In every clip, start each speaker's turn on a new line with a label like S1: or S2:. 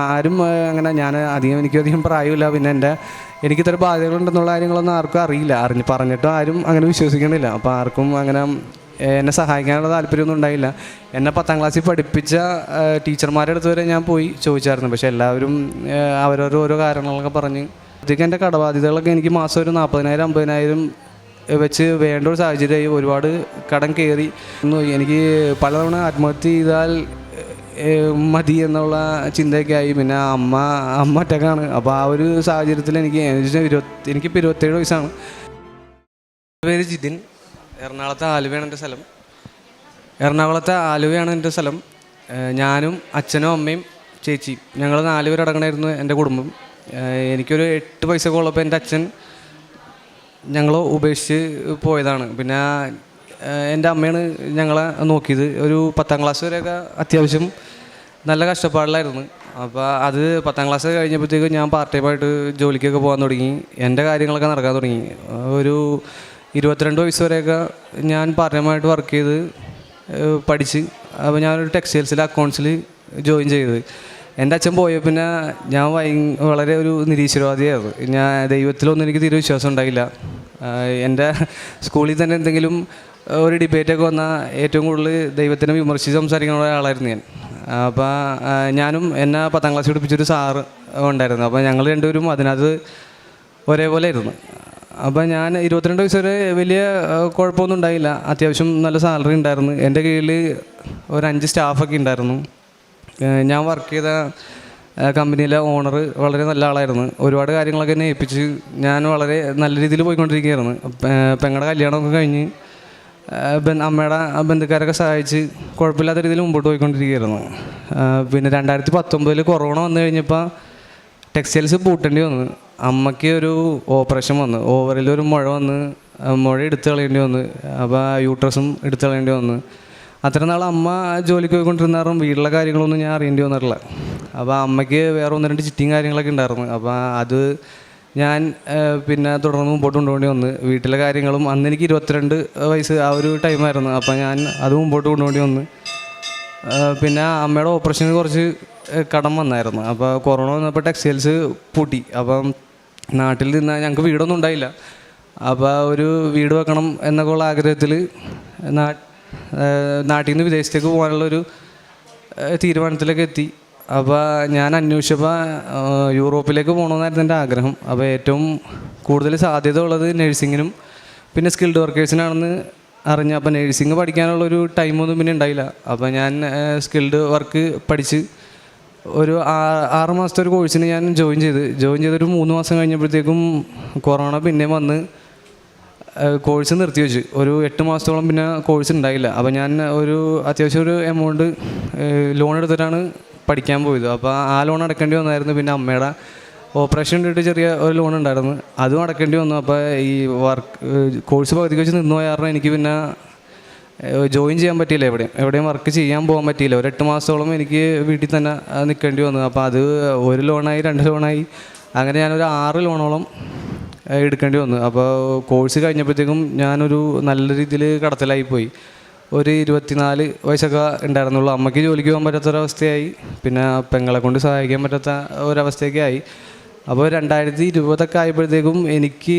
S1: ആരും അങ്ങനെ ഞാൻ അധികം എനിക്ക് അധികം പ്രായമില്ല. പിന്നെ എന്റെ എനിക്ക് ഇത്ര ബാധ്യതകളുണ്ടെന്നുള്ള കാര്യങ്ങളൊന്നും ആർക്കും അറിയില്ല. അറിഞ്ഞ് പറഞ്ഞിട്ടും ആരും അങ്ങനെ വിശ്വസിക്കണില്ല. അപ്പോൾ ആർക്കും അങ്ങനെ എന്നെ സഹായിക്കാനുള്ള താല്പര്യമൊന്നും ഉണ്ടായില്ല. എന്നെ പത്താം ക്ലാസ്സിൽ പഠിപ്പിച്ച ടീച്ചർമാരുടെ അടുത്ത് വരെ ഞാൻ പോയി ചോദിച്ചായിരുന്നു. പക്ഷേ എല്ലാവരും അവരോരോ ഓരോ കാരണങ്ങളൊക്കെ പറഞ്ഞ് അധികം എന്റെ കടബാധ്യതകളൊക്കെ എനിക്ക് മാസം ഒരു നാൽപ്പതിനായിരം അമ്പതിനായിരം വെച്ച് വേണ്ട ഒരു സാഹചര്യമായി ഒരുപാട് കടം കയറി. എനിക്ക് പലതവണ ആത്മഹത്യ ചെയ്താൽ മതി എന്നുള്ള ചിന്തയൊക്കെയായി. പിന്നെ അമ്മ അമ്മ ഒറ്റക്കാണ്. അപ്പോൾ ആ ഒരു സാഹചര്യത്തിൽ എനിക്ക് ഇരുപത്തി എനിക്കിപ്പോൾ ഇരുപത്തേഴ് വയസ്സാണ്. പേര് ജിതിൻ. എറണാകുളത്തെ ആലുവയാണ് എന്റെ സ്ഥലം. എറണാകുളത്തെ ആലുവയാണ് എന്റെ സ്ഥലം. ഞാനും അച്ഛനും അമ്മയും ചേച്ചി ഞങ്ങൾ നാല് പേരടങ്ങണമായിരുന്നു എന്റെ കുടുംബം. എനിക്കൊരു എട്ട് പൈസയൊക്കെ ഉള്ളപ്പോൾ എന്റെ അച്ഛൻ ഞങ്ങൾ ഉപേക്ഷിച്ച് പോയതാണ്. പിന്നെ എന്റെ അമ്മയാണ് ഞങ്ങളെ നോക്കിയത്. ഒരു പത്താം ക്ലാസ് വരെയൊക്കെ അത്യാവശ്യം നല്ല കഷ്ടപ്പാടിലായിരുന്നു. അപ്പോൾ അത് പത്താം ക്ലാസ് കഴിഞ്ഞപ്പോഴത്തേക്കും ഞാൻ പാർട്ട് ടൈമായിട്ട് ജോലിക്കൊക്കെ പോകാൻ തുടങ്ങി. എന്റെ കാര്യങ്ങളൊക്കെ നടക്കാൻ തുടങ്ങി. ഒരു ഇരുപത്തിരണ്ട് വയസ്സ് വരെയൊക്കെ ഞാൻ പാർട്ട് ടൈമായിട്ട് വർക്ക് ചെയ്ത് പഠിച്ച് അപ്പോൾ ഞാനൊരു ടെക്സ്റ്റൈൽസിൽ അക്കൗണ്ട്സിൽ ജോയിൻ ചെയ്തത് എന്റെ അച്ഛൻ പോയ പിന്നെ ഞാൻ ഭയ വളരെ ഒരു നിരീശ്വരവാദിയായിരുന്നു. ഞാൻ ദൈവത്തിലൊന്നും എനിക്ക് തീരെ വിശ്വാസം ഉണ്ടായില്ല. എന്റെ സ്കൂളിൽ തന്നെ എന്തെങ്കിലും ഒരു ഡിബേറ്റൊക്കെ വന്നാൽ ഏറ്റവും കൂടുതൽ ദൈവത്തിനെ വിമർശിച്ച് സംസാരിക്കുന്ന ഒരാളായിരുന്നു ഞാൻ. അപ്പോൾ ഞാനും എന്നെ പത്താം ക്ലാസ് പഠിപ്പിച്ചൊരു സാറ് ഉണ്ടായിരുന്നു. അപ്പോൾ ഞങ്ങൾ രണ്ടുപേരും അതിനകത്ത് ഒരേപോലെ ആയിരുന്നു. അപ്പോൾ ഞാൻ ഇരുപത്തിരണ്ട് വയസ്സ് വരെ വലിയ കുഴപ്പമൊന്നും ഉണ്ടായില്ല. അത്യാവശ്യം നല്ല സാലറി ഉണ്ടായിരുന്നു. എന്റെ കീഴിൽ ഒരു അഞ്ച് സ്റ്റാഫൊക്കെ ഉണ്ടായിരുന്നു. ഞാൻ വർക്ക് ചെയ്ത കമ്പനിയിലെ ഓണർ വളരെ നല്ല ആളായിരുന്നു. ഒരുപാട് കാര്യങ്ങളൊക്കെ എന്നെ ഏൽപ്പിച്ച് ഞാൻ വളരെ നല്ല രീതിയിൽ പോയിക്കൊണ്ടിരിക്കുകയായിരുന്നു. പെങ്ങളുടെ കല്യാണമൊക്കെ കഴിഞ്ഞ് അമ്മയുടെ ബന്ധുക്കാരൊക്കെ സഹായിച്ച് കുഴപ്പമില്ലാത്ത രീതിയിൽ മുമ്പോട്ട് പോയിക്കൊണ്ടിരിക്കുകയായിരുന്നു. പിന്നെ രണ്ടായിരത്തി പത്തൊമ്പതിൽ കൊറോണ വന്നു കഴിഞ്ഞപ്പോൾ ടെക്സ്റ്റൈൽസ് പൂട്ടേണ്ടി വന്നു. അമ്മയ്ക്ക് ഒരു ഓപ്പറേഷൻ വന്നു. ഓവറിൽ ഒരു മുഴ വന്ന് മുഴ എടുത്ത് കളയേണ്ടി വന്നു. അപ്പോൾ യൂട്രസും എടുത്ത് കളയേണ്ടി വന്നു. അത്ര നാൾ അമ്മ ജോലിക്ക് പോയിക്കൊണ്ടിരുന്നാറും വീട്ടിലെ കാര്യങ്ങളൊന്നും ഞാൻ അറിയേണ്ടി വന്നിട്ടില്ല. അപ്പോൾ അമ്മയ്ക്ക് വേറെ ഒന്ന് രണ്ട് ചിറ്റിയും കാര്യങ്ങളൊക്കെ ഉണ്ടായിരുന്നു. അപ്പോൾ അത് ഞാൻ പിന്നെ തുടർന്ന് മുമ്പോട്ട് കൊണ്ടുപോകേണ്ടി വന്ന്. വീട്ടിലെ കാര്യങ്ങളും അന്ന് എനിക്ക് ഇരുപത്തിരണ്ട് വയസ്സ് ആ ഒരു ടൈമായിരുന്നു അപ്പോൾ ഞാൻ അത് മുമ്പോട്ട് കൊണ്ടുപോകേണ്ടി വന്ന്. പിന്നെ അമ്മയുടെ ഓപ്പറേഷന് കുറച്ച് കടം വന്നായിരുന്നു. അപ്പോൾ കൊറോണ വന്നപ്പോൾ ടെക്സ്റ്റൈൽസ് പൂട്ടി. അപ്പം നാട്ടിൽ നിന്ന് ഞങ്ങൾക്ക് വീടൊന്നും ഉണ്ടായില്ല. അപ്പോൾ ഒരു വീട് വെക്കണം എന്നൊക്കെ ഉള്ള ആഗ്രഹത്തിൽ നാട്ടിൽ നിന്ന് വിദേശത്തേക്ക് പോകാനുള്ളൊരു തീരുമാനത്തിലേക്ക് എത്തി. അപ്പോൾ ഞാൻ അന്വേഷിച്ചപ്പോൾ യൂറോപ്പിലേക്ക് പോകണമെന്നായിരുന്നു എന്റെ ആഗ്രഹം. അപ്പോൾ ഏറ്റവും കൂടുതൽ സാധ്യത ഉള്ളത് നഴ്സിങ്ങിനും പിന്നെ സ്കിൽഡ് വർക്കേഴ്സിനാണെന്ന് അറിഞ്ഞ അപ്പോൾ നഴ്സിംഗ് പഠിക്കാനുള്ളൊരു ടൈമൊന്നും പിന്നെ ഉണ്ടായില്ല. അപ്പോൾ ഞാൻ സ്കിൽഡ് വർക്ക് പഠിച്ച് ഒരു ആറ് മാസത്തെ ഒരു കോഴ്സിന് ഞാൻ ജോയിൻ ചെയ്ത്. ജോയിൻ ചെയ്തൊരു മൂന്ന് മാസം കഴിഞ്ഞപ്പോഴത്തേക്കും കൊറോണ പിന്നെ വന്ന് കോഴ്സ് നിർത്തി വെച്ച്. ഒരു എട്ട് മാസത്തോളം പിന്നെ കോഴ്സ് ഉണ്ടായില്ല. അപ്പോൾ ഞാൻ ഒരു അത്യാവശ്യം ഒരു എമൗണ്ട് ലോൺ എടുത്തിട്ടാണ് പഠിക്കാൻ പോയത്. അപ്പോൾ ആ ലോൺ അടക്കേണ്ടി വന്നായിരുന്നു. പിന്നെ അമ്മയുടെ ഓപ്പറേഷൻ ഇട്ടിട്ട് ചെറിയ ഒരു ലോൺ ഉണ്ടായിരുന്നു. അതും അടക്കേണ്ടി വന്നു. അപ്പോൾ ഈ വർക്ക് കോഴ്സ് പകുതിക്ക് വെച്ച് നിന്ന് പോയ കാരണം എനിക്ക് പിന്നെ ജോയിൻ ചെയ്യാൻ പറ്റിയില്ല എവിടെയും. എവിടെയും വർക്ക് ചെയ്യാൻ പോകാൻ പറ്റിയില്ല. ഒരു എട്ട് മാസത്തോളം എനിക്ക് വീട്ടിൽ തന്നെ നിൽക്കേണ്ടി വന്നു. അപ്പോൾ അത് ഒരു ലോണായി രണ്ട് ലോണായി അങ്ങനെ ഞാനൊരു ആറ് ലോണോളം എടുക്കേണ്ടി വന്നു. അപ്പോൾ കോഴ്സ് കഴിഞ്ഞപ്പോഴത്തേക്കും ഞാനൊരു നല്ല രീതിയിൽ കടത്തലായി പോയി. ഒരു ഇരുപത്തിനാല് വയസ്സൊക്കെ ഉണ്ടായിരുന്നുള്ളൂ. അമ്മയ്ക്ക് ജോലിക്ക് പോകാൻ പറ്റാത്തൊരവസ്ഥയായി. പിന്നെ പെങ്ങളെ കൊണ്ട് സഹായിക്കാൻ പറ്റാത്ത ഒരവസ്ഥയൊക്കെ ആയി. അപ്പോൾ രണ്ടായിരത്തി ഇരുപതൊക്കെ ആയപ്പോഴത്തേക്കും എനിക്ക്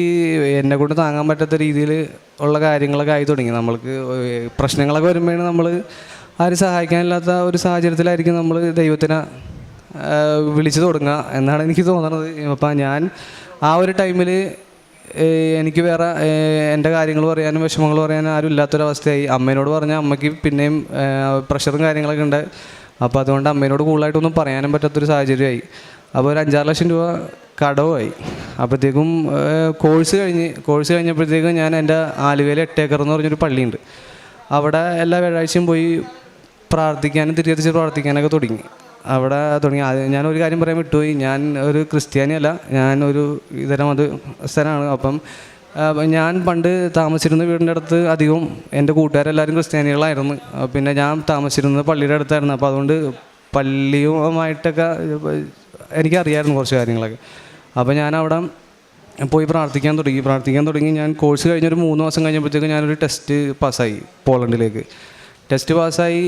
S1: എന്നെ കൊണ്ട് താങ്ങാൻ പറ്റാത്ത രീതിയിൽ ഉള്ള കാര്യങ്ങളൊക്കെ ആയി തുടങ്ങി. നമ്മൾക്ക് പ്രശ്നങ്ങളൊക്കെ വരുമ്പോഴാണ് നമ്മൾ ആരും സഹായിക്കാനില്ലാത്ത ഒരു സാഹചര്യത്തിലായിരിക്കും നമ്മൾ ദൈവത്തിനെ വിളിച്ചു തുടങ്ങുക എന്നാണ് എനിക്ക് തോന്നുന്നത്. അപ്പം ഞാൻ ആ ഒരു ടൈമിൽ എനിക്ക് വേറെ എന്റെ കാര്യങ്ങൾ പറയാനും വിഷമങ്ങൾ പറയാനും ആരും ഇല്ലാത്തൊരവസ്ഥയായി. അമ്മേനോട് പറഞ്ഞാൽ അമ്മയ്ക്ക് പിന്നെയും പ്രഷറും കാര്യങ്ങളൊക്കെ ഉണ്ട്. അപ്പോൾ അതുകൊണ്ട് അമ്മേനോട് കൂടുതലായിട്ടൊന്നും പറയാനും പറ്റാത്തൊരു സാഹചര്യമായി. അപ്പോൾ ഒരു അഞ്ചാറ് ലക്ഷം രൂപ കടവുമായി. അപ്പോഴത്തേക്കും കോഴ്സ് കഴിഞ്ഞ് കോഴ്സ് കഴിഞ്ഞപ്പോഴത്തേക്കും ഞാൻ എന്റെ ആലുവയിൽ എട്ടേക്കർ എന്ന് പറഞ്ഞൊരു പള്ളിയുണ്ട്. അവിടെ എല്ലാ വ്യാഴാഴ്ചയും പോയി പ്രാർത്ഥിക്കാനും തിരിച്ചറിച്ച് പ്രാർത്ഥിക്കാനൊക്കെ തുടങ്ങി. അവിടെ തുടങ്ങി. ഞാൻ ഞാനൊരു കാര്യം പറയാൻ വിട്ടുപോയി. ഞാൻ ഒരു ക്രിസ്ത്യാനിയല്ല. ഞാൻ ഒരു ഇതര മതസ്ഥനാണ്. അപ്പം ഞാൻ പണ്ട് താമസിച്ചിരുന്ന വീടിന്റെ അടുത്ത് അധികവും എന്റെ കൂട്ടുകാരെല്ലാവരും ക്രിസ്ത്യാനികളായിരുന്നു. പിന്നെ ഞാൻ താമസിച്ചിരുന്നത് പള്ളിയുടെ അടുത്തായിരുന്നു. അപ്പോൾ അതുകൊണ്ട് പള്ളിയുമായിട്ടൊക്കെ എനിക്കറിയായിരുന്നു കുറച്ച് കാര്യങ്ങളൊക്കെ. അപ്പോൾ ഞാൻ അവിടെ പോയി പ്രാർത്ഥിക്കാൻ തുടങ്ങി. പ്രാർത്ഥിക്കാൻ തുടങ്ങി ഞാൻ കോഴ്സ് കഴിഞ്ഞൊരു മൂന്ന് മാസം കഴിഞ്ഞപ്പോഴത്തേക്ക് ഞാനൊരു ടെസ്റ്റ് പാസ്സായി പോളണ്ടിലേക്ക്. ടെസ്റ്റ് പാസ്സായി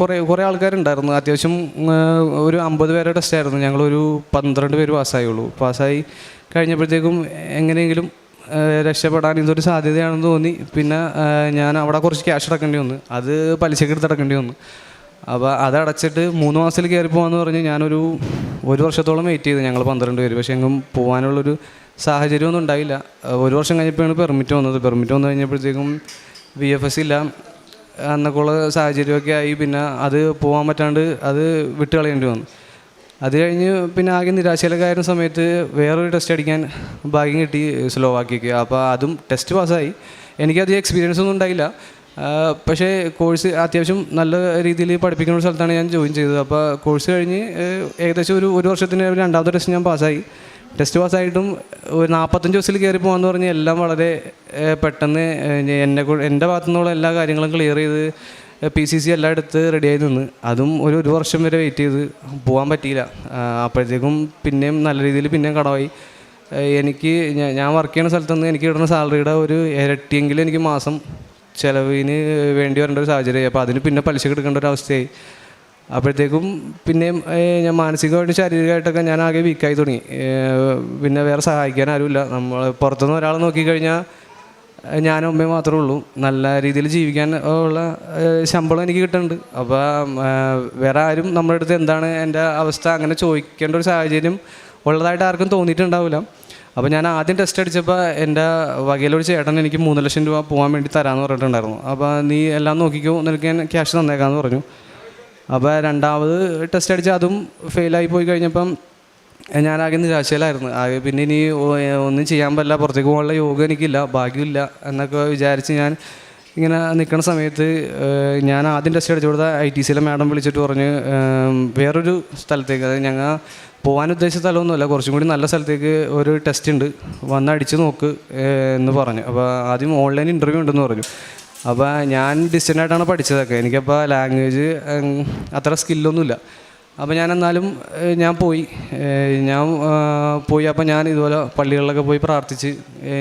S1: കുറേ കുറേ ആൾക്കാരുണ്ടായിരുന്നു. അത്യാവശ്യം ഒരു അമ്പത് പേരുടെ ടെസ്റ്റ് ആയിരുന്നു. ഞങ്ങളൊരു പന്ത്രണ്ട് പേര് പാസ്സായുള്ളൂ. പാസ്സായി കഴിഞ്ഞപ്പോഴത്തേക്കും എങ്ങനെയെങ്കിലും രക്ഷപ്പെടാൻ ഇതൊരു സാധ്യതയാണെന്ന് തോന്നി. പിന്നെ ഞാൻ അവിടെ കുറച്ച് ക്യാഷ് അടക്കേണ്ടി വന്നു. അത് പലിശയ്ക്ക് എടുത്ത് അടക്കേണ്ടി വന്നു. അപ്പോൾ അതടച്ചിട്ട് മൂന്ന് മാസത്തിൽ കയറി പോകാമെന്ന് പറഞ്ഞ് ഞാനൊരു ഒരു വർഷത്തോളം വെയിറ്റ് ചെയ്തു ഞങ്ങൾ പന്ത്രണ്ട് പേര്. പക്ഷേ എങ്ങും പോകാനുള്ളൊരു സാഹചര്യമൊന്നും ഉണ്ടായില്ല. ഒരു വർഷം കഴിഞ്ഞപ്പോഴാണ് പെർമിറ്റ് വന്നത്. പെർമിറ്റ് വന്നു കഴിഞ്ഞപ്പോഴത്തേക്കും വി എഫ് എസ് ഇല്ല. അന്നൊക്കെ ഉള്ള സാഹചര്യമൊക്കെ ആയി. പിന്നെ അത് പോകാൻ പറ്റാണ്ട് അത് വിട്ട് കളയേണ്ടി വന്നു. അത് കഴിഞ്ഞ് പിന്നെ ആകെ നിരാശയിലൊക്കെ ആയിരുന്ന സമയത്ത് വേറൊരു ടെസ്റ്റ് അടിക്കാൻ ഭാഗ്യം കിട്ടി സ്ലോവാക്കിക്ക് അപ്പോൾ അതും ടെസ്റ്റ് പാസ്സായി. എനിക്കധികം എക്സ്പീരിയൻസ് ഒന്നും ഉണ്ടായില്ല. പക്ഷേ കോഴ്സ് അത്യാവശ്യം നല്ല രീതിയിൽ പഠിപ്പിക്കുന്ന ഒരു സ്ഥലത്താണ് ഞാൻ ജോയിൻ ചെയ്തത്. അപ്പോൾ കോഴ്സ് കഴിഞ്ഞ് ഏകദേശം ഒരു ഒരു വർഷത്തിന് രണ്ടാമത്തെ ടെസ്റ്റ് ഞാൻ പാസ്സായി. ടെസ്റ്റ് പാസ്സായിട്ടും ഒരു നാൽപ്പത്തഞ്ച് ദിവസത്തിൽ കയറി പോകാമെന്ന് പറഞ്ഞ് എല്ലാം വളരെ പെട്ടെന്ന് എന്നെ എന്റെ ഭാഗത്തു നിന്നുള്ള എല്ലാ കാര്യങ്ങളും ക്ലിയർ ചെയ്ത് പി സി സി എല്ലാം എടുത്ത് റെഡിയായി നിന്ന്. അതും ഒരു ഒരു വർഷം വരെ വെയിറ്റ് ചെയ്ത് പോകാൻ പറ്റിയില്ല. അപ്പോഴത്തേക്കും പിന്നെയും നല്ല രീതിയിൽ പിന്നെയും കടമായി. എനിക്ക് ഞാൻ വർക്ക് ചെയ്യുന്ന സ്ഥലത്തുനിന്ന് എനിക്ക് കിട്ടുന്ന സാലറിയുടെ ഒരു ഇരട്ടിയെങ്കിലും എനിക്ക് മാസം ചിലവിന് വേണ്ടി വരേണ്ട ഒരു സാഹചര്യമായി. അപ്പോൾ അതിന് പിന്നെ പലിശ എടുക്കേണ്ട ഒരു അവസ്ഥയായി. അപ്പോഴത്തേക്കും പിന്നെയും ഞാൻ മാനസികമായിട്ടും ശാരീരികമായിട്ടൊക്കെ ഞാൻ ആകെ വീക്കായി തുടങ്ങി. പിന്നെ വേറെ സഹായിക്കാൻ ആരുമില്ല. നമ്മൾ പുറത്തുനിന്ന് ഒരാൾ നോക്കിക്കഴിഞ്ഞാൽ ഞാനും അമ്മയും മാത്രമേ ഉള്ളൂ. നല്ല രീതിയിൽ ജീവിക്കാൻ ഉള്ള ശമ്പളം എനിക്ക് കിട്ടുന്നുണ്ട്. അപ്പോൾ വേറെ ആരും നമ്മുടെ അടുത്ത് എന്താണ് എന്റെ അവസ്ഥ അങ്ങനെ ചോദിക്കേണ്ട ഒരു സാഹചര്യം ഉള്ളതായിട്ട് ആർക്കും തോന്നിയിട്ടുണ്ടാവില്ല. അപ്പോൾ ഞാൻ ആദ്യം ടെസ്റ്റ് അടിച്ചപ്പോൾ എന്റെ വകയിലൊരു ചേട്ടൻ എനിക്ക് മൂന്ന് ലക്ഷം രൂപ പോകാൻ വേണ്ടി തരാമെന്ന് പറഞ്ഞിട്ടുണ്ടായിരുന്നു. അപ്പോൾ നീ എല്ലാം നോക്കിക്കോ നിനക്ക് ഞാൻ ക്യാഷ് തന്നേക്കാമെന്ന് പറഞ്ഞു. അപ്പോൾ രണ്ടാമത് ടെസ്റ്റ് അടിച്ച് അതും ഫെയിലായി പോയി കഴിഞ്ഞപ്പം ഞാനാകെ നിരാശയിലായിരുന്നു. ആകെ പിന്നെ ഇനി ഒന്നും ചെയ്യാൻ പറ്റില്ല പുറത്തേക്ക് പോകാനുള്ള യോഗം എനിക്കില്ല ഭാഗ്യമില്ല എന്നൊക്കെ വിചാരിച്ച് ഞാൻ ഇങ്ങനെ നിൽക്കുന്ന സമയത്ത് ഞാൻ ആദ്യം ടെസ്റ്റ് അടിച്ചു കൊടുത്ത ഐ ടി സിയിലെ മാഡം വിളിച്ചിട്ട് പറഞ്ഞ് വേറൊരു സ്ഥലത്തേക്ക് അതായത് ഞങ്ങൾ പോകാൻ ഉദ്ദേശിച്ച സ്ഥലമൊന്നുമല്ല കുറച്ചും കൂടി നല്ല സ്ഥലത്തേക്ക് ഒരു ടെസ്റ്റ് ഉണ്ട്. വന്ന് അടിച്ച് നോക്ക് എന്ന് പറഞ്ഞു. അപ്പോൾ ആദ്യം ഓൺലൈൻ ഇന്റർവ്യൂ ഉണ്ടെന്ന് പറഞ്ഞു. അപ്പോൾ ഞാൻ ഡിസ്റ്റന്റ് ആയിട്ടാണ് പഠിച്ചതൊക്കെ എനിക്കപ്പോൾ ലാംഗ്വേജ് അത്ര സ്കില്ലൊന്നുമില്ല അപ്പോൾ ഞാൻ എന്നാലും ഞാൻ പോയി. ഞാൻ പോയി. അപ്പോൾ ഞാൻ ഇതുപോലെ പള്ളികളിലൊക്കെ പോയി പ്രാർത്ഥിച്ച്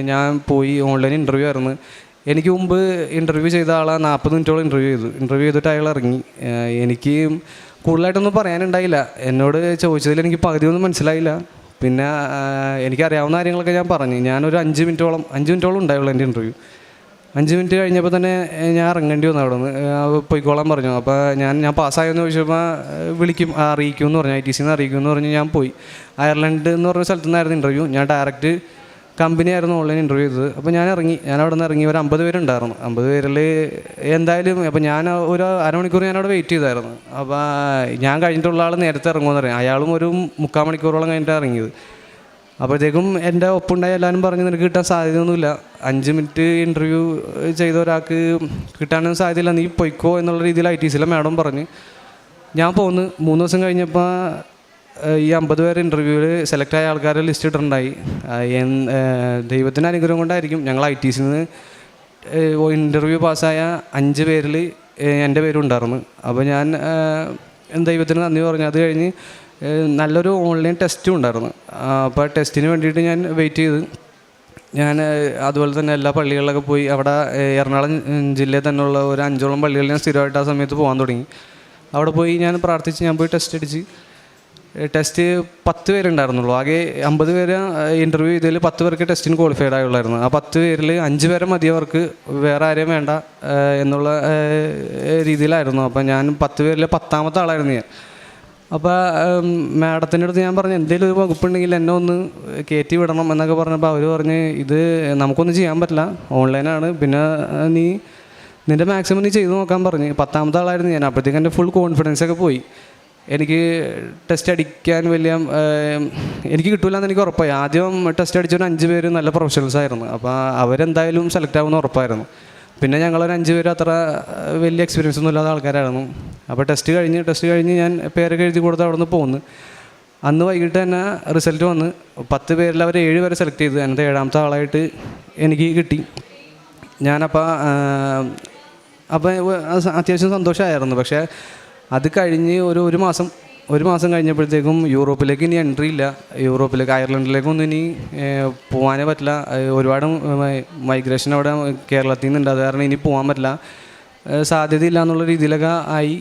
S1: ഞാൻ പോയി ഓൺലൈൻ ഇന്റർവ്യൂ ആയിരുന്നു. എനിക്ക് മുമ്പ് ഇന്റർവ്യൂ ചെയ്ത ആളെ നാൽപ്പത് മിനിറ്റോളം ഇന്റർവ്യൂ ചെയ്തു. ഇന്റർവ്യൂ ചെയ്തിട്ട് അയാൾ ഇറങ്ങി. എനിക്ക് കൂടുതലായിട്ടൊന്നും പറയാനുണ്ടായില്ല. എന്നോട് ചോദിച്ചതിൽ എനിക്ക് പകുതിയൊന്നും മനസ്സിലായില്ല. പിന്നെ എനിക്കറിയാവുന്ന കാര്യങ്ങളൊക്കെ ഞാൻ പറഞ്ഞു. ഞാനൊരു അഞ്ച് മിനിറ്റോളം അഞ്ച് മിനിറ്റോളം ഉണ്ടായുള്ളൂ എന്റെ ഇന്റർവ്യൂ അഞ്ച് മിനിറ്റ് കഴിഞ്ഞപ്പോൾ തന്നെ ഞാൻ ഇറങ്ങേണ്ടി വന്നു അവിടെ നിന്ന് പോയിക്കോളാൻ പറഞ്ഞു. അപ്പോൾ ഞാൻ ഞാൻ പാസ്സായെന്ന് ചോദിച്ചപ്പോൾ വിളിക്കും അറിയിക്കും എന്ന് പറഞ്ഞു. ഐ ടി സിന്ന് അറിയിക്കും എന്ന് പറഞ്ഞ് ഞാൻ പോയി. അയർലൻഡ് എന്ന് പറഞ്ഞ സ്ഥലത്തു നിന്നായിരുന്നു ഇന്റർവ്യൂ ഞാൻ ഡയറക്റ്റ് കമ്പനി ആയിരുന്നു ഓൺലൈൻ ഇന്റർവ്യൂ ചെയ്തത്. അപ്പോൾ ഞാൻ ഇറങ്ങി. ഞാൻ അവിടെ നിന്ന് ഇറങ്ങി. ഒരു അമ്പത് പേരുണ്ടായിരുന്നു. അമ്പത് പേരിൽ എന്തായാലും അപ്പോൾ ഞാൻ ഒരു അരമണിക്കൂർ ഞാൻ അവിടെ വെയിറ്റ് ചെയ്തായിരുന്നു. അപ്പോൾ ഞാൻ കഴിഞ്ഞിട്ടുള്ള ആൾ നേരത്തെ ഇറങ്ങുമെന്ന് അറിയാം അയാളും ഒരു മുക്കാൽ മണിക്കൂറോളം കഴിഞ്ഞിട്ടാണ് ഇറങ്ങിയത്. അപ്പോഴത്തേക്കും എന്റെ ഒപ്പുണ്ടായ എല്ലാവരും പറഞ്ഞു നിനക്ക് കിട്ടാൻ സാധ്യതയൊന്നുമില്ല. അഞ്ച് മിനിറ്റ് ഇന്റർവ്യൂ ചെയ്ത ഒരാൾക്ക് കിട്ടാനൊന്നും സാധ്യതയില്ല. നീ പൊയ്ക്കോ എന്നുള്ള രീതിയിൽ ഐ ടി സിയിലെ മാഡം പറഞ്ഞ്. ഞാൻ പോന്ന്. മൂന്ന് ദിവസം കഴിഞ്ഞപ്പോൾ ഈ അമ്പത് പേരെ ഇന്റർവ്യൂവിൽ സെലക്ട് ആയ ആൾക്കാരെ ലിസ്റ്റ് ഇട്ടിട്ടുണ്ടായി. ദൈവത്തിന്റെ അനുഗ്രഹം കൊണ്ടായിരിക്കും ഞങ്ങൾ ഐ ടി സിന്ന് ഇന്റർവ്യൂ പാസ്സായ അഞ്ച് പേരിൽ എന്റെ പേരും ഉണ്ടായിരുന്നു അപ്പോൾ ഞാൻ ദൈവത്തിന് നന്ദി പറഞ്ഞു. അത് കഴിഞ്ഞ് നല്ലൊരു ഓൺലൈൻ ടെസ്റ്റും ഉണ്ടായിരുന്നു. അപ്പോൾ ആ ടെസ്റ്റിന് വേണ്ടിയിട്ട് ഞാൻ വെയിറ്റ് ചെയ്ത്. ഞാൻ അതുപോലെ തന്നെ എല്ലാ പള്ളികളിലൊക്കെ പോയി അവിടെ എറണാകുളം ജില്ലയിൽ തന്നെയുള്ള ഒരു അഞ്ചോളം പള്ളികളിൽ ഞാൻ സ്ഥിരമായിട്ട് ആ സമയത്ത് പോകാൻ തുടങ്ങി. അവിടെ പോയി ഞാൻ പ്രാർത്ഥിച്ച് ഞാൻ പോയി ടെസ്റ്റ് അടിച്ച്. ടെസ്റ്റ് പത്ത് പേരുണ്ടായിരുന്നുള്ളൂ. ആകെ അമ്പത് പേര് ഇന്റർവ്യൂ ചെയ്തതിൽ പത്ത് പേർക്ക് ടെസ്റ്റിന് ക്വാളിഫൈഡ് ആയുള്ളായിരുന്നു. ആ പത്ത് പേരിൽ അഞ്ച് പേരെ മതിയവർക്ക് വേറെ ആരെയും വേണ്ട എന്നുള്ള രീതിയിലായിരുന്നു. അപ്പം ഞാൻ പത്ത് പേരിൽ പത്താമത്തെ ആളായിരുന്നു ഞാൻ. അപ്പോൾ മാഡത്തിന്റെ അടുത്ത് ഞാൻ പറഞ്ഞു എന്തെങ്കിലും ഒരു വകുപ്പുണ്ടെങ്കിൽ എന്നെ ഒന്ന് കയറ്റി വിടണം എന്നൊക്കെ പറഞ്ഞപ്പോൾ അവർ പറഞ്ഞ് ഇത് നമുക്കൊന്നും ചെയ്യാൻ പറ്റില്ല. ഓൺലൈനാണ് പിന്നെ നീ നിന്റെ മാക്സിമം നീ ചെയ്ത് നോക്കാൻ പറഞ്ഞ്. പത്താമത്തെ ആളായിരുന്നു ഞാൻ. അപ്പോഴത്തേക്ക് എന്റെ ഫുൾ കോൺഫിഡൻസ് ഒക്കെ പോയി. എനിക്ക് ടെസ്റ്റ് അടിക്കാൻ വലിയ എനിക്ക് കിട്ടില്ല എന്ന് എനിക്ക് ഉറപ്പായി. ആദ്യം ടെസ്റ്റ് അടിച്ച ഒരു അഞ്ച് പേര് നല്ല പ്രൊഫഷണൽസ് ആയിരുന്നു. അപ്പോൾ അവരെന്തായാലും സെലക്ട് ആവുമെന്ന് ഉറപ്പായിരുന്നു. പിന്നെ ഞങ്ങളൊരു അഞ്ച് പേര് അത്ര വലിയ എക്സ്പീരിയൻസ് ഒന്നും ഇല്ലാത്ത ആൾക്കാരായിരുന്നു. അപ്പോൾ ടെസ്റ്റ് കഴിഞ്ഞ് ടെസ്റ്റ് കഴിഞ്ഞ് ഞാൻ പേരൊക്കെ എഴുതി കൊടുത്ത് അവിടെ നിന്ന് പോന്ന്. അന്ന് വൈകിട്ട് തന്നെ റിസൾട്ട് വന്ന്. പത്ത് പേരിൽ അവർ ഏഴ് പേരെ സെലക്ട് ചെയ്തു. എന്റെ ഏഴാമത്തെ ആളായിട്ട് എനിക്ക് കിട്ടി. ഞാനപ്പോൾ അപ്പോൾ അത്യാവശ്യം സന്തോഷമായിരുന്നു പക്ഷേ അത് കഴിഞ്ഞ് ഒരു ഒരു മാസം ഒരു മാസം കഴിഞ്ഞപ്പോഴത്തേക്കും യൂറോപ്പിലേക്ക് ഇനി എൻട്രി ഇല്ല. യൂറോപ്പിലേക്ക് അയർലൻഡിലേക്കൊന്നും ഇനി പോകാനേ പറ്റില്ല. ഒരുപാട് മൈഗ്രേഷൻ അവിടെ കേരളത്തിൽ നിന്നുണ്ട്. അത് കാരണം ഇനി പോകാൻ പറ്റില്ല. സാധ്യതയില്ല എന്നുള്ള രീതിയിലൊക്കെ ആയി.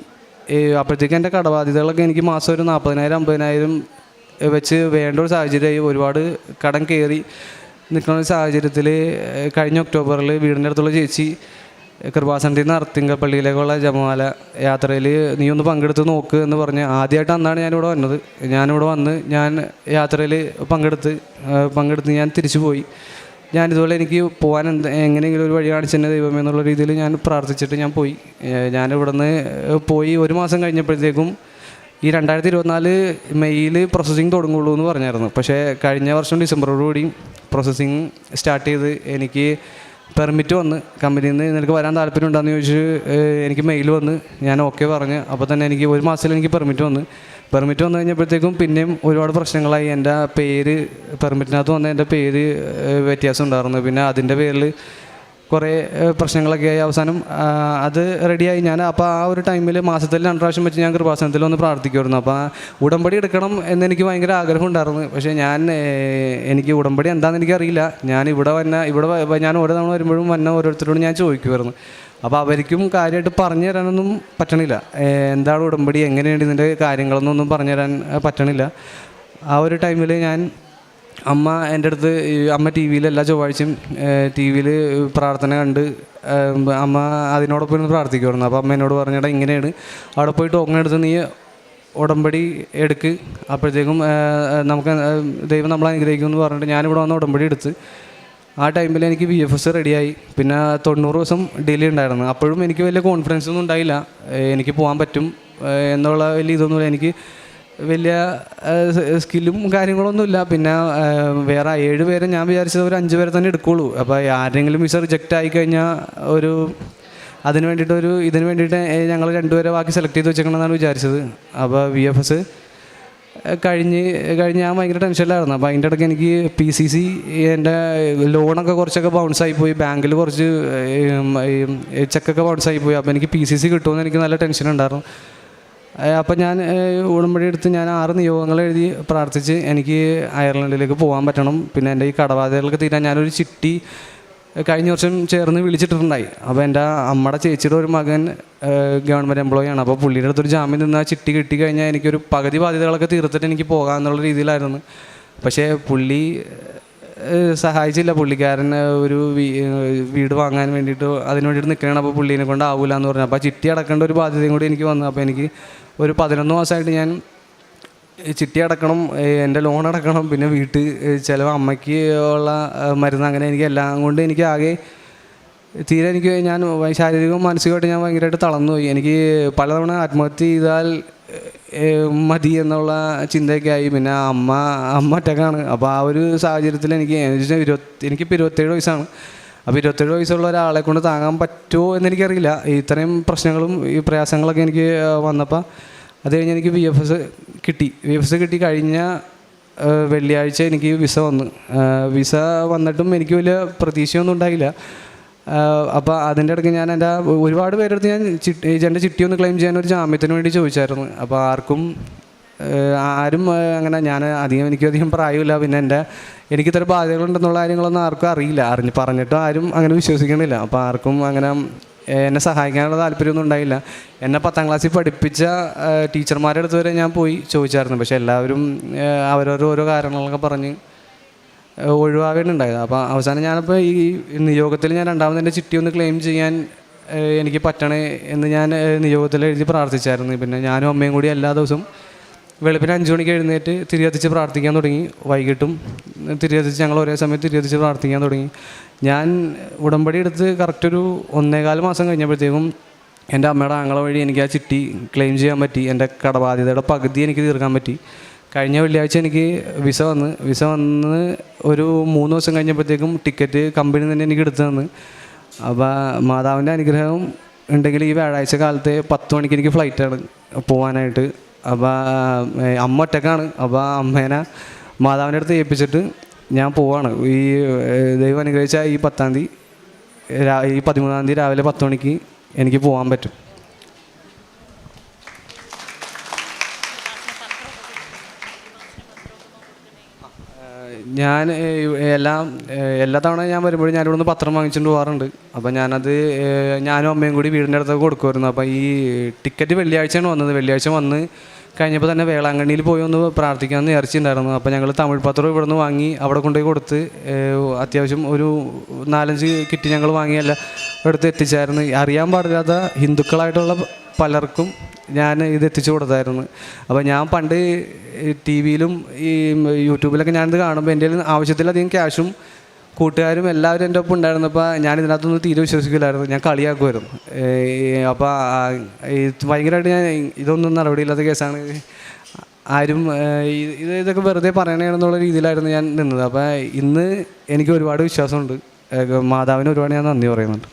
S1: അപ്പോഴത്തേക്ക് എന്റെ കടബാധ്യതകളൊക്കെ എനിക്ക് മാസം ഒരു നാൽപ്പതിനായിരം അമ്പതിനായിരം വെച്ച് വേണ്ട ഒരു സാഹചര്യമായി ഒരുപാട് കടം കയറി നിൽക്കുന്ന ഒരു സാഹചര്യത്തിൽ കഴിഞ്ഞ ഒക്ടോബറിൽ വീടിന്റെ അടുത്തുള്ള ചേച്ചി കൃപാസനത്തിൽ നിന്ന് അർത്തിങ്കപ്പള്ളിയിലേക്കുള്ള ജപമാല യാത്രയിൽ നീ ഒന്ന് പങ്കെടുത്ത് നോക്ക് എന്ന് പറഞ്ഞ് ആദ്യമായിട്ട് അന്നാണ് ഞാനിവിടെ വന്നത്. ഞാനിവിടെ വന്ന് ഞാൻ യാത്രയിൽ പങ്കെടുത്ത് പങ്കെടുത്ത് ഞാൻ തിരിച്ചു പോയി ഞാൻ ഇതുപോലെ എനിക്ക് പോകാൻ എന്ത് എങ്ങനെയെങ്കിലും ഒരു വഴി കാണിച്ചെന്നെ ദൈവമേ എന്നുള്ള രീതിയിൽ ഞാൻ പ്രാർത്ഥിച്ചിട്ട് ഞാൻ പോയി. ഞാൻ ഇവിടുന്ന് പോയി ഒരു മാസം കഴിഞ്ഞപ്പോഴത്തേക്കും ഈ രണ്ടായിരത്തി ഇരുപത്തിനാല് മെയ്യിൽ പ്രോസസ്സിങ് തുടങ്ങുള്ളൂ എന്ന് പറഞ്ഞായിരുന്നു. പക്ഷേ കഴിഞ്ഞ വർഷം ഡിസംബറോടുകൂടി പ്രോസസ്സിങ് സ്റ്റാർട്ട് ചെയ്ത് എനിക്ക് പെർമിറ്റ് വന്ന് കമ്പനിയിൽ നിന്ന് നിനക്ക് വരാൻ താല്പര്യം ഉണ്ടെന്ന് ചോദിച്ച് എനിക്ക് മെയിൽ വന്ന് ഞാൻ ഓക്കെ പറഞ്ഞ് അപ്പോൾ തന്നെ എനിക്ക് ഒരു മാസത്തിൽ എനിക്ക് പെർമിറ്റ് വന്ന് പെർമിറ്റ് വന്നു കഴിഞ്ഞപ്പോഴത്തേക്കും പിന്നെയും ഒരുപാട് പ്രശ്നങ്ങളായി. എന്റെ പേര് പെർമിറ്റിനകത്ത് വന്ന എന്റെ പേര് വ്യത്യാസം ഉണ്ടായിരുന്നു. പിന്നെ അതിന്റെ പേരിൽ കുറേ പ്രശ്നങ്ങളൊക്കെ ആയി. അവസാനം അത് റെഡിയായി ഞാൻ അപ്പോൾ ആ ഒരു ടൈമിൽ മാസത്തിൽ രണ്ട് പ്രാവശ്യം വെച്ച് ഞാൻ കൃപാസനത്തിൽ ഒന്ന് പ്രാർത്ഥിക്കുമായിരുന്നു. അപ്പോൾ ഉടമ്പടി എടുക്കണം എന്നെനിക്ക് ഭയങ്കര ആഗ്രഹം ഉണ്ടായിരുന്നു. പക്ഷേ ഞാൻ എനിക്ക് ഉടമ്പടി എന്താണെന്ന് എനിക്കറിയില്ല. ഞാൻ ഇവിടെ വന്ന ഇവിടെ ഞാൻ ഓരോ തവണ വരുമ്പോഴും വന്ന ഓരോരുത്തരോടും ഞാൻ ചോദിക്കുമായിരുന്നു. അപ്പോൾ അവർക്കും കാര്യമായിട്ട് പറഞ്ഞു തരാനൊന്നും പറ്റണില്ല. എന്താണ് ഉടമ്പടി? എങ്ങനെയാണ് ഇതിന്റെ ഒന്നും പറഞ്ഞു തരാൻ പറ്റണില്ല. ആ ഒരു ടൈമിൽ ഞാൻ അമ്മ എന്റെ അടുത്ത് അമ്മ ടി വിയിൽ എല്ലാ ചൊവ്വാഴ്ചയും ടി വിയിൽ പ്രാർത്ഥന കണ്ട് അമ്മ അതിനോടൊപ്പം ഇരുന്ന് പ്രാർത്ഥിക്കുമായിരുന്നു അപ്പോൾ അമ്മ എന്നോട് പറഞ്ഞാൽ ഇങ്ങനെയാണ്. അവിടെ പോയി ടോക്കൺ എടുത്ത് നീ ഉടമ്പടി എടുക്ക്. അപ്പോഴത്തേക്കും നമുക്ക് ദൈവം നമ്മളെ അനുഗ്രഹിക്കും എന്ന് പറഞ്ഞിട്ട് ഞാനിവിടെ വന്ന് ഉടമ്പടി എടുത്ത് ആ ടൈമിൽ എനിക്ക് വി എഫ് എസ് റെഡിയായി പിന്നെ തൊണ്ണൂറ് ദിവസം ഡിലേ ഉണ്ടായിരുന്നു അപ്പോഴും എനിക്ക് വലിയ കോൺഫിഡൻസ് ഒന്നും ഉണ്ടായില്ല. എനിക്ക് പോകാൻ പറ്റും. എന്നുള്ള വലിയ ഇതൊന്നുമില്ല. എനിക്ക് വലിയ സ്കില്ലും കാര്യങ്ങളൊന്നുമില്ല പിന്നെ വേറെ ഏഴ് പേരെ ഞാൻ വിചാരിച്ചത് ഒരു അഞ്ച് പേരെ തന്നെ എടുക്കുള്ളൂ. അപ്പോൾ ആരെങ്കിലും വിസ റിജക്റ്റ് ആയി കഴിഞ്ഞാൽ ഒരു അതിന് വേണ്ടിയിട്ട് ഒരു ഇതിന് വേണ്ടിയിട്ട് ഞങ്ങൾ രണ്ടുപേരെ ബാക്കി സെലക്ട് ചെയ്ത് വെച്ചേക്കണമെന്നാണ് വിചാരിച്ചത്. അപ്പോൾ വി എഫ് എസ് കഴിഞ്ഞ് കഴിഞ്ഞ് ഞാൻ ഭയങ്കര ടെൻഷനിലായിരുന്നു അപ്പോൾ അതിന്റെ ഇടയ്ക്ക് എനിക്ക് പി സി സി എന്റെ ലോണൊക്കെ കുറച്ചൊക്കെ ബൗൺസ് ആയിപ്പോയി ബാങ്കിൽ കുറച്ച് ചെക്കൊക്കെ ബൗൺസ് ആയിപ്പോയി അപ്പോൾ എനിക്ക് പി സി സി കിട്ടുമെന്ന് എനിക്ക് നല്ല ടെൻഷൻ ഉണ്ടായിരുന്നു. അപ്പോൾ ഞാൻ ഉടമ്പടി എടുത്ത് ഞാൻ ആറ് നിയോഗങ്ങൾ എഴുതി പ്രാർത്ഥിച്ച് എനിക്ക് അയർലൻഡിലേക്ക് പോകാൻ പറ്റണം. പിന്നെ എന്റെ ഈ കടബാധകളൊക്കെ തീരാൻ ഞാനൊരു ചിട്ടി കഴിഞ്ഞ വർഷം ചേർന്ന് വിളിച്ചിട്ടുണ്ടായി. അപ്പോൾ എന്റെ അമ്മയുടെ ചേച്ചിയുടെ ഒരു മകൻ ഗവൺമെന്റ് എംപ്ലോയി ആണ്. അപ്പോൾ പുള്ളിയുടെ അടുത്തൊരു ജാമ്യം നിന്ന് ആ ചിട്ടി കിട്ടി കഴിഞ്ഞാൽ എനിക്കൊരു പകുതി ബാധ്യതകളൊക്കെ തീർത്തിട്ട് എനിക്ക് പോകാമെന്നുള്ള രീതിയിലായിരുന്നു. പക്ഷേ പുള്ളി സഹായിച്ചില്ല. പുള്ളിക്കാരൻ ഒരു വീട് വാങ്ങാൻ വേണ്ടിയിട്ട് അതിന് വേണ്ടിയിട്ട് നിൽക്കുകയാണ് അപ്പോൾ പുള്ളീനെ കൊണ്ട് ആവില്ല എന്ന് പറഞ്ഞു അപ്പോൾ ചിട്ടി അടക്കേണ്ട ഒരു ബാധ്യതയും കൂടി എനിക്ക് വന്നു. അപ്പോൾ എനിക്ക് ഒരു പതിനൊന്ന് മാസമായിട്ട് ഞാൻ ചിട്ടി അടക്കണം എന്റെ ലോൺ അടക്കണം പിന്നെ വീട്ടിൽ ചിലവ് അമ്മയ്ക്ക് ഉള്ള മരുന്ന് അങ്ങനെ എനിക്ക് എല്ലാം കൊണ്ട് എനിക്ക് ആകെ തീരെ എനിക്ക് ഞാൻ ശാരീരികവും മാനസികമായിട്ട് ഞാൻ ഭയങ്കരമായിട്ട് തളർന്നു പോയി. എനിക്ക് പലതവണ ആത്മഹത്യ ചെയ്താൽ മതി എന്നുള്ള ചിന്തയൊക്കെ ആയി. പിന്നെ അമ്മ അമ്മ ഒറ്റക്കാണ്. അപ്പോൾ ആ ഒരു സാഹചര്യത്തിൽ എനിക്ക് ഇരുപത്തി എനിക്കിപ്പോൾ ഇരുപത്തേഴ് വയസ്സാണ്. അപ്പോൾ ഇരുപത്തേഴ് വയസ്സുള്ള ഒരാളെ കൊണ്ട് താങ്ങാൻ പറ്റുമോ എന്നെനിക്കറിയില്ല ഇത്രയും പ്രശ്നങ്ങളും ഈ പ്രയാസങ്ങളൊക്കെ എനിക്ക് വന്നപ്പോൾ അത് കഴിഞ്ഞ് എനിക്ക് വി എഫ് എസ് കിട്ടി. വി എഫ് എസ് കിട്ടി കഴിഞ്ഞ വെള്ളിയാഴ്ച എനിക്ക് വിസ വന്നു. വിസ വന്നിട്ടും എനിക്ക് വലിയ പ്രതീക്ഷയൊന്നും ഉണ്ടായില്ല. അപ്പോൾ അതിന്റെ ഇടയ്ക്ക് ഞാൻ എന്റെ ഒരുപാട് പേരുടെ അടുത്ത് ഞാൻ ചിട്ടി ഏജന്റെ ചിട്ടി ഒന്ന് ക്ലെയിം ചെയ്യാൻ ഒരു ജാമ്യത്തിന് വേണ്ടി ചോദിച്ചായിരുന്നു. അപ്പോൾ ആർക്കും ആരും അങ്ങനെ ഞാൻ അധികം എനിക്ക് അധികം പ്രായമില്ല. പിന്നെ എന്റെ എനിക്ക് ഇത്ര ബാധ്യതകളുണ്ടെന്നുള്ള കാര്യങ്ങളൊന്നും ആർക്കും അറിയില്ല. അറിഞ്ഞ് പറഞ്ഞിട്ടും ആരും അങ്ങനെ വിശ്വസിക്കണില്ല. അപ്പോൾ ആർക്കും അങ്ങനെ എന്നെ സഹായിക്കാനുള്ള താല്പര്യമൊന്നും ഉണ്ടായില്ല. എന്നെ പത്താം ക്ലാസ്സിൽ പഠിപ്പിച്ച ടീച്ചർമാരുടെ അടുത്ത് വരെ ഞാൻ പോയി ചോദിച്ചായിരുന്നു. പക്ഷേ എല്ലാവരും അവരോരോ ഓരോ കാരണങ്ങളൊക്കെ പറഞ്ഞ് ഒഴിവാകേണ്ടുണ്ടായത് അപ്പോൾ അവസാനം ഞാനിപ്പോൾ ഈ നിയോഗത്തിൽ ഞാൻ രണ്ടാമത് എന്റെ ചിട്ടി ഒന്ന് ക്ലെയിം ചെയ്യാൻ എനിക്ക് പറ്റണേ എന്ന് ഞാൻ നിയോഗത്തിൽ എഴുതി പ്രാർത്ഥിച്ചായിരുന്നു. പിന്നെ ഞാനും അമ്മയും കൂടി എല്ലാ ദിവസവും വെളുപ്പിന് അഞ്ച് മണിക്ക് എഴുന്നേറ്റ് തിരികത്തിച്ച് പ്രാർത്ഥിക്കാൻ തുടങ്ങി. വൈകിട്ടും തിരികത്തിച്ച് ഞങ്ങൾ ഒരേ സമയത്ത് തിരികത്തിച്ച് പ്രാർത്ഥിക്കാൻ തുടങ്ങി. ഞാൻ ഉടമ്പടി എടുത്ത് കറക്റ്റ് ഒരു ഒന്നേകാൽ മാസം കഴിഞ്ഞപ്പോഴത്തേക്കും എന്റെ അമ്മയുടെ ആങ്ങളെ വഴി എനിക്ക് ആ ചിട്ടി ക്ലെയിം ചെയ്യാൻ പറ്റി. എന്റെ കടബാധ്യതയുടെ പകുതി എനിക്ക് തീർക്കാൻ പറ്റി. കഴിഞ്ഞ വെള്ളിയാഴ്ച എനിക്ക് വിസ വന്ന് വിസ വന്ന് ഒരു മൂന്ന് ദിവസം കഴിഞ്ഞപ്പോഴത്തേക്കും ടിക്കറ്റ് കമ്പനി തന്നെ എനിക്ക് എടുത്തു തന്ന്. അപ്പോൾ മാതാവിന്റെ അനുഗ്രഹം ഉണ്ടെങ്കിൽ ഈ വ്യാഴാഴ്ച കാലത്തെ പത്ത് മണിക്ക് എനിക്ക് ഫ്ലൈറ്റാണ് പോകാനായിട്ട് അപ്പോൾ അമ്മ ഒറ്റക്കാണ്. അപ്പോൾ അമ്മേനെ മാതാവിന്റെ അടുത്ത് ഏൽപ്പിച്ചിട്ട് ഞാൻ പോവാണ്. ഈ ദൈവം അനുഗ്രഹിച്ച ഈ പത്താം തീയതി ഈ പതിമൂന്നാം തീയതി രാവിലെ പത്ത് മണിക്ക് എനിക്ക് പോകാൻ പറ്റും. ഞാൻ എല്ലാം എല്ലാ തവണ ഞാൻ വരുമ്പോഴും ഞാൻ നിന്ന് പത്രം വാങ്ങിച്ചുകൊണ്ട് പോകാറുണ്ട് അപ്പോൾ ഞാനത് ഞാനും അമ്മയും കൂടി വീടിന്റെ അടുത്തൊക്കെ കൊടുക്കുമായിരുന്നു അപ്പോൾ ഈ ടിക്കറ്റ് വെള്ളിയാഴ്ചയാണ് വന്നത്. വെള്ളിയാഴ്ച വന്ന് കഴിഞ്ഞപ്പോൾ തന്നെ വേളാങ്കണ്ണിയിൽ പോയി ഒന്ന് പ്രാർത്ഥിക്കാമെന്ന് വിചാരിച്ചിട്ടുണ്ടായിരുന്നു. അപ്പോൾ ഞങ്ങൾ തമിഴ് പത്രം ഇവിടെ നിന്ന് വാങ്ങി അവിടെ കൊണ്ടുപോയി കൊടുത്ത് അത്യാവശ്യം ഒരു നാലഞ്ച് കിറ്റ് ഞങ്ങൾ വാങ്ങിയല്ല എടുത്ത് എത്തിച്ചായിരുന്നു. അറിയാൻ പാടില്ലാത്ത ഹിന്ദുക്കളായിട്ടുള്ള പലർക്കും ഞാൻ ഇത് എത്തിച്ചു കൊടുത്തായിരുന്നു. അപ്പോൾ ഞാൻ പണ്ട് ടി വിയിലും ഈ യൂട്യൂബിലൊക്കെ ഞാനിത് കാണുമ്പോൾ എന്റെ ആവശ്യത്തിലധികം ക്യാഷും കൂട്ടുകാരും എല്ലാവരും എന്റെ ഒപ്പം ഉണ്ടായിരുന്നപ്പോൾ ഞാൻ ഇതിനകത്തൊന്നും തീരെ വിശ്വസിക്കില്ലായിരുന്നു. ഞാൻ കളിയാക്കുമായിരുന്നു. അപ്പോൾ ഭയങ്കരമായിട്ട് ഞാൻ ഇതൊന്നും നടപടിയില്ലാത്ത കേസാണ്. ആരും ഇത് ഇത് ഇതൊക്കെ വെറുതെ പറയണേന്നുള്ള രീതിയിലായിരുന്നു ഞാൻ നിന്നത്. അപ്പോൾ ഇന്ന് എനിക്ക് ഒരുപാട് വിശ്വാസമുണ്ട്. മാതാവിന് ഒരുപാട് ഞാൻ നന്ദി പറയുന്നുണ്ട്.